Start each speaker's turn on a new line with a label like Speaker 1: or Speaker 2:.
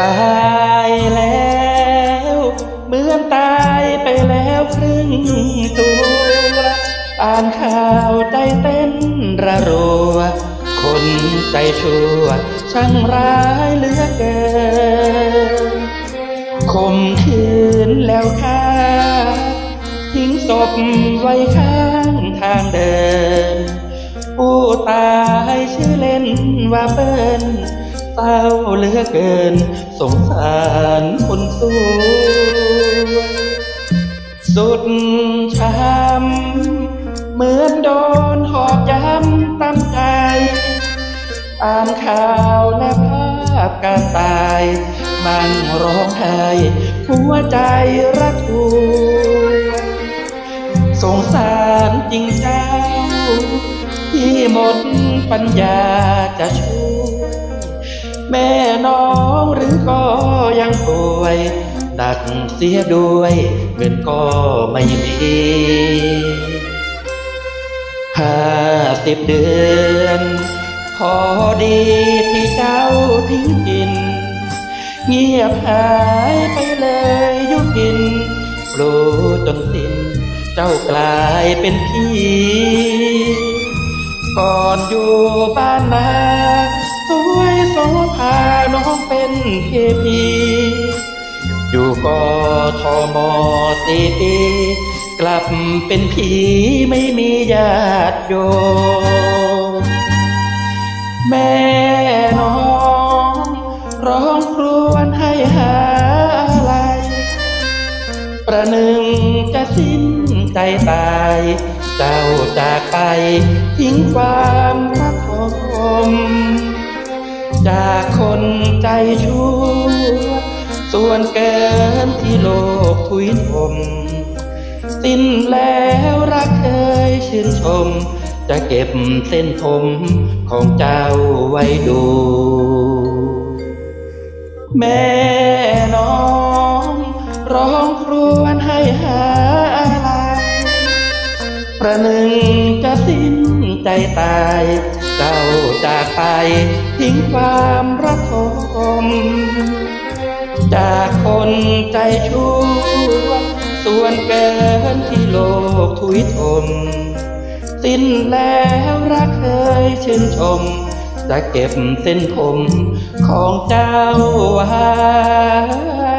Speaker 1: ตายแล้ว เหมือนตายไปแล้วครึ่งตัว อ่านข่าวใจเต้นระรัว คนใจชั่ว ช่างร้ายเหลือเกินข่มขืนแล้วฆ่าทิ้งศพไว้ข้างทางเดิน ผู้ตายชื่อเล่นว่าเปิ้น เศร้าเหลือเกิน สงสารคนสวยสุดช้ำเหมือนโดนหอกย้ำตั้งใจอ่านข่าวและภาพการตาย มันร้องไห้หัวใจระทวยสงสารจริงเจ้า ที่หมดปัญญาจะช่วย แม่น้องหรือก็ยังป่วยหนักเสียด้วยเงินก็ไม่มีห้าสิบเดือน พอดีที่เจ้าทิ้งกิน เงียบหายไปเลยยุกินรู้จนสิ้นเจ้ากลายเป็นผีก่อนอยู่บ้านนา สวยโสภาน้องเป็นเทพีอยู่กอทมสี่ปีกลับเป็นผีไม่มีญาติโยมแม่น้องร้องครวญให้หาอะไร ประหนึ่งจะสิ้นใจตาย เจ้าจากไปทิ้งความ ใจชั่ว ส่วนเกินที่โลกทุยทม สิ้นแล้วรักเคยชื่นชม จะเก็บเส้นผมของเจ้าไว้ดู แม่น้องร้องครวญให้หาอะไร ประหนึ่งจะสิ้นใจตาย เจ้าจากไปทิ้งความรัก จากคนใจชั่วส่วนเกินที่โลกทุยทม สิ้นแล้วรักเคยชื่นชม จะเก็บเส้นผมของเจ้าไว้